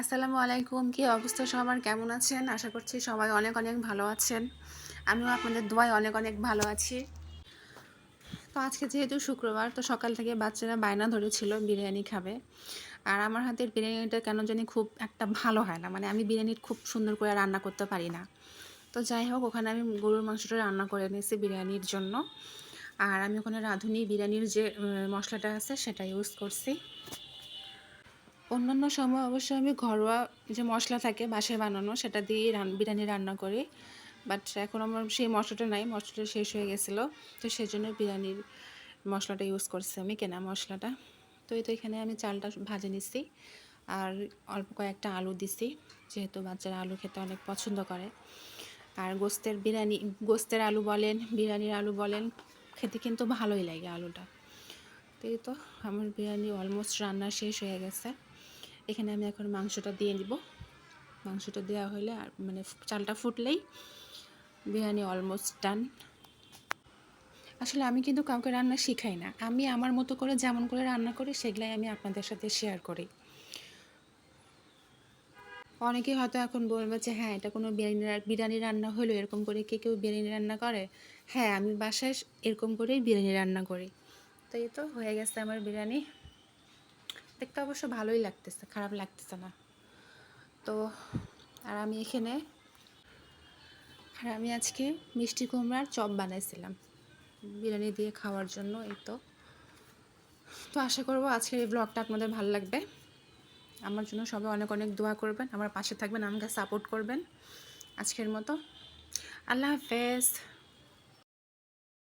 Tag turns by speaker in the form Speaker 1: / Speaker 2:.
Speaker 1: আসসালামু আলাইকুম। কি অবস্থা সবার? কেমন আছেন? আশা করছি সবাই অনেক অনেক ভালো আছেন। আমিও আপনাদের দোয়ায় অনেক অনেক ভালো আছি। তো আজকে যেহেতু শুক্রবার, তো সকাল থেকে বাচ্চারা বায়না ধরেছিল বিরিয়ানি খাবে। আর আমার হাতের বিরিয়ানিটা কেন জানি খুব একটা ভালো হয় না। মানে আমি বিরিয়ানি খুব সুন্দর করে রান্না করতে পারি না। তো যাই হোক, ওখানে আমি গরুর মাংসটা রান্না করে নিয়েছি বিরিয়ানির জন্য। আর আমি ওখানে রাঁধুনি বিরিয়ানির যে মশলাটা আছে সেটা ইউজ করছি। অন্যান্য সময় অবশ্য আমি ঘরোয়া যে মশলা থাকে বাসায় বানানো, সেটা দিয়ে রান, বিরিয়ানি রান্না করি। বাট এখন আমার সেই মশলাটা নাই, মশলাটা শেষ হয়ে গেছিল। তো সেই জন্য বিরিয়ানির মশলাটা ইউজ করছি আমি, কেনা মশলাটা। তো এই তো এখানে আমি চালটা ভাজে নিচ্ছি আর অল্প কয়েকটা আলু দিছি, যেহেতু বাচ্চারা আলু খেতে অনেক পছন্দ করে। আর গোস্তের বিরিয়ানি, গোস্তের আলু বলেন, বিরিয়ানির আলু বলেন, খেতে কিন্তু ভালোই লাগে আলুটা। তো এই তো আমার বিরিয়ানি অলমোস্ট রান্না শেষ হয়ে গেছে। এখানে আমি এখন মাংসটা দিয়ে দিব। মাংসটা দেওয়া হলে আর মানে চালটা ফুটলেই বিরিয়ানি অলমোস্ট ডান আসলে আমি কিন্তু কাউকে রান্না শিখাই না। আমি আমার মতো করে যেমন করে রান্না করি, সেগুলাই আমি আপনাদের সাথে শেয়ার করি। অনেকেই হয়তো এখন বলবে যে হ্যাঁ এটা কোনো বিরিয়ানি বিরিয়ানি রান্না হলো, এরকম করে কে কেউ বিরিয়ানি রান্না করে? হ্যাঁ আমি বাসায় এরকম করেই বিরিয়ানি রান্না করি। তো এই তো হয়ে গেছে আমার বিরিয়ানি। দেখতে অবশ্য ভালোই লাগতেছে, খারাপ লাগতেছে না। তো, আর আমি এখানে, আর আমি আজকে মিষ্টি কুমড়ার চপ বানাইছিলাম, বিরিয়ানি দিয়ে খাওয়ার জন্য এই তো। তো আশা করব আজকের এই ব্লগটা আপনাদের ভালো লাগবে। আমার জন্য সবাই অনেক অনেক দোয়া করবেন, আমার পাশে থাকবেন, আমাকে সাপোর্ট করবেন। আজকের মতো, আল্লাহ হাফেজ।